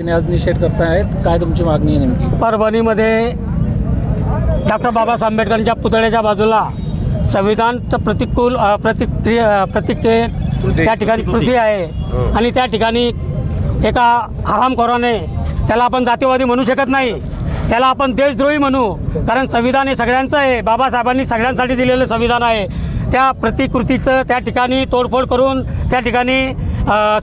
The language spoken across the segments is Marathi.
आज निषेध करतायत. काय तुमची मागणी आहे नेमकी? परभणीमध्ये डॉक्टर बाबासाहेब आंबेडकरांच्या पुतळ्याच्या बाजूला संविधानचं प्रतिकूल प्रतिक्रिया प्रतीक त्या ठिकाणी कृती. आहे. आणि त्या ठिकाणी एका हरामखोराने त्याला आपण जातीवादी म्हणू शकत नाही. त्याला आपण देशद्रोही म्हणू. कारण संविधान हे सगळ्यांचं आहे. बाबासाहेबांनी सगळ्यांसाठी दिलेलं संविधान आहे. त्या प्रतिकृतीचं त्या ठिकाणी तोडफोड करून त्या ठिकाणी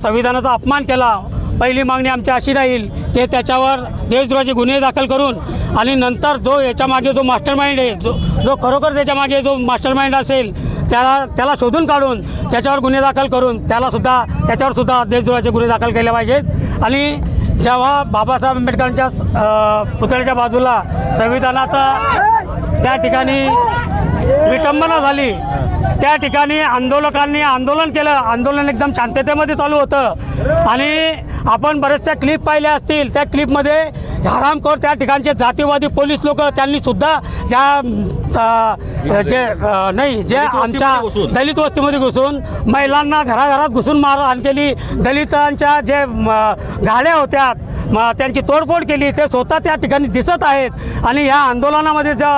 संविधानाचा अपमान केला. पहिली मागणी आमची अशी राहील की त्याच्यावर देशद्रोहाचे गुन्हे दाखल करून आणि नंतर जो याच्यामागे जो मास्टर माइंड आहे जो जो खरोखर त्याच्यामागे जो मास्टर माइंड असेल त्याला त्याला शोधून काढून त्याच्यावर गुन्हे दाखल करून त्यालासुद्धा त्याच्यावर सुद्धा देशद्रोहाचे गुन्हे दाखल केले पाहिजेत. आणि जेव्हा बाबासाहेब आंबेडकरांच्या पुतळ्याच्या बाजूला संविधानाचा त्या ठिकाणी विटंबना झाली त्या ठिकाणी आंदोलकांनी आंदोलन केलं. आंदोलन एकदम शांततेमध्ये चालू होतं. आणि आपण बरेचशा क्लिप पाहिल्या असतील. त्या क्लिपमध्ये हरामखोर त्या ठिकाणचे जातीवादी पोलीस लोक त्यांनी सुद्धा ज्या अ, जे नाही जे आमच्या दलित वस्तीमध्ये घुसून महिलांना घराघरात घुसून मारहाण केली. दलितांच्या जे गाड्या होत्या त्यांची तोडफोड केली. ते स्वतः त्या ठिकाणी दिसत आहेत. आणि या आंदोलनामध्ये ज्या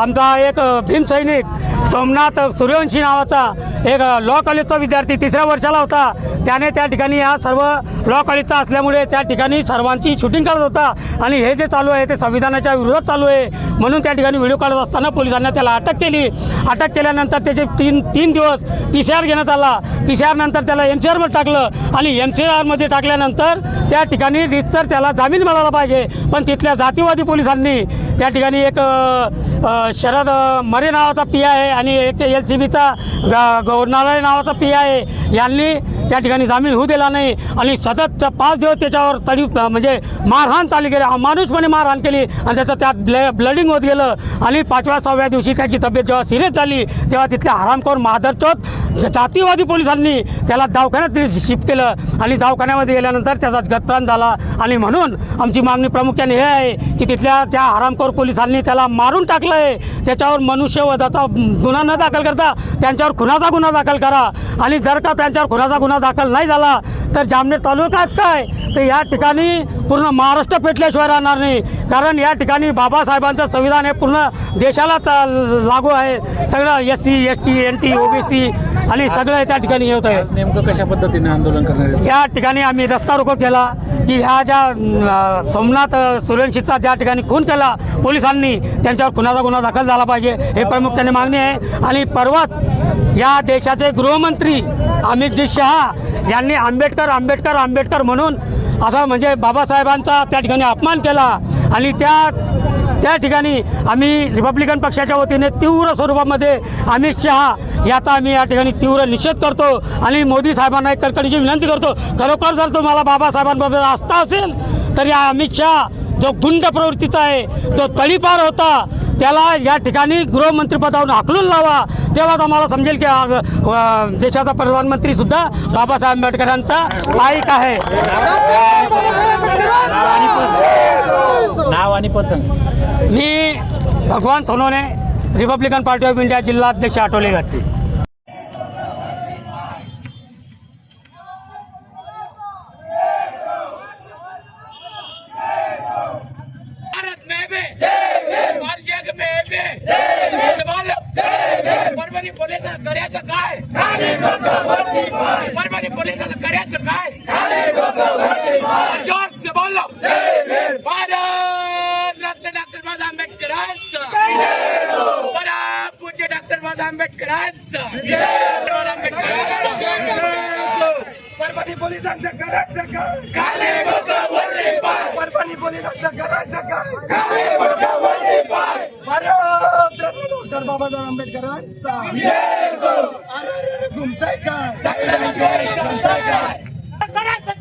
आमचा एक भीमसैनिक सोमनाथ सूर्यवंशी नावाचा एक लॉ कॉलेजचा विद्यार्थी तिसऱ्या वर्षाला होता. त्याने त्या ठिकाणी या सर्व लॉ कॉलेजचा असल्यामुळे त्या ठिकाणी सर्वांची शूटिंग करत होता. आणि हे जे चालू आहे ते संविधानाच्या विरोधात चालू आहे. म्हणून त्या ठिकाणी व्हिडिओ काढत असताना पोलिसांना त्याला अटक केली. अटक केल्यानंतर त्याचे तीन तीन दिवस पी सी आर घेण्यात आला. पी सी आरनंतर त्याला एम सी आरमध्ये टाकलं. आणि एम सी आरमध्ये टाकल्यानंतर त्या ठिकाणी तर त्याला जामीन मिळाला पाहिजे. पण तिथल्या जातीवादी पोलिसांनी त्या ठिकाणी एक शरद मरे नावाचा पी आहे आणि एक एल सी बीचा गव्हर्नर नावाचा पी आहे. यांनी त्या ठिकाणी जामीन होऊ दिला नाही. आणि सतत पाच दिवस त्याच्यावर तरी म्हणजे मारहाण चालू केली. अमानुषपणे मारहाण केली. आणि त्याचं त्यात ब्ल ब्लडिंग होत गेलं. आणि पाचव्या सहाव्या दिवशी त्याची तब्येत जेव्हा सिरियस झाली तेव्हा तिथल्या हरामखोर माधरचोत जातीवादी पोलिसांनी त्याला दवाखान्यात शिफ्ट केलं आणि दवाखान्यामध्ये गेल्यानंतर त्याचा गतप्राण झाला. आणि म्हणून आमची मागणी प्रामुख्याने हे आहे की तिथल्या त्या हरामखोर पोलिसांनी त्याला मारून टाकलं आहे त्याच्यावर मनुष्यवधाचा गुन्हा न दाखल करता त्यांच्यावर खुनाचा गुन्हा दाखल करा. आणि जर का त्यांच्यावर खुनाचा गुन्हा दाखल नाही झाला तर जामनेर तालुक्यात काय? तर या ठिकाणी पूर्ण महाराष्ट्र पेटल्याशिवाय राहणार नाही. कारण या ठिकाणी बाबासाहेबांचं संविधान हे पूर्ण देशालाच लागू आहे. सगळं S C S T N T O B C आणि सगळं त्या ठिकाणी होत आहे. नेमकं कशा पद्धतीने आंदोलन करणार? या ठिकाणी आम्ही रस्ता रोको केला की ह्या ज्या सोमनाथ अं, सूर्यवंशीचा ज्या ठिकाणी खून केला पोलिसांनी त्यांच्यावर खुनाचा गुन्हा दाखल झाला पाहिजे. हे प्रामुख्याने मागणी आहे. आणि परवाच या देशाचे गृहमंत्री अमितजी शहा यांनी आंबेडकर आंबेडकर आंबेडकर म्हणून असा म्हणजे बाबासाहेबांचा त्या ठिकाणी अपमान केला. आणि त्या त्या ठिकाणी आम्ही रिपब्लिकन पक्षाच्या वतीने तीव्र स्वरूपामध्ये अमित शहा याचा आम्ही या ठिकाणी तीव्र निषेध करतो. आणि मोदी साहेबांना एक कडकडीची विनंती करतो खरोखर जर तुम्हाला बाबासाहेबांबद्दल आस्था असेल तर या अमित शहा जो गुंड प्रवृत्तीचा आहे तो तळीपार होता. त्याला या ठिकाणी गृहमंत्रीपदावरून हाकलून लावा. तेव्हाच आम्हाला समजेल की देशाचा प्रधानमंत्री सुद्धा बाबासाहेब आंबेडकरांचा पाईक आहे. नाव आणि पद मी Bhagwan Sonawane Republican Party of India जिल्हा अध्यक्ष आठवले गट भारत में भी हर जग में भी बोलो परभणी पोलिसात करायचं काय? परभणी पोलिसात करायचं काय? जोर बोलो भारत रत्न डॉक्टर बाबासाहेब आंबेडकरांचं. परम पूज्य डॉक्टर आंबेडकरांचं. बाबासाहेब आंबेडकरांचं. परभणी पोलिसांचं करायचं काय? परभणी पोलिसांचं करायचं काय? भारत डॉक्टर बाबासाहेब आंबेडकरांचा. अरे घुमताय काय? करायचं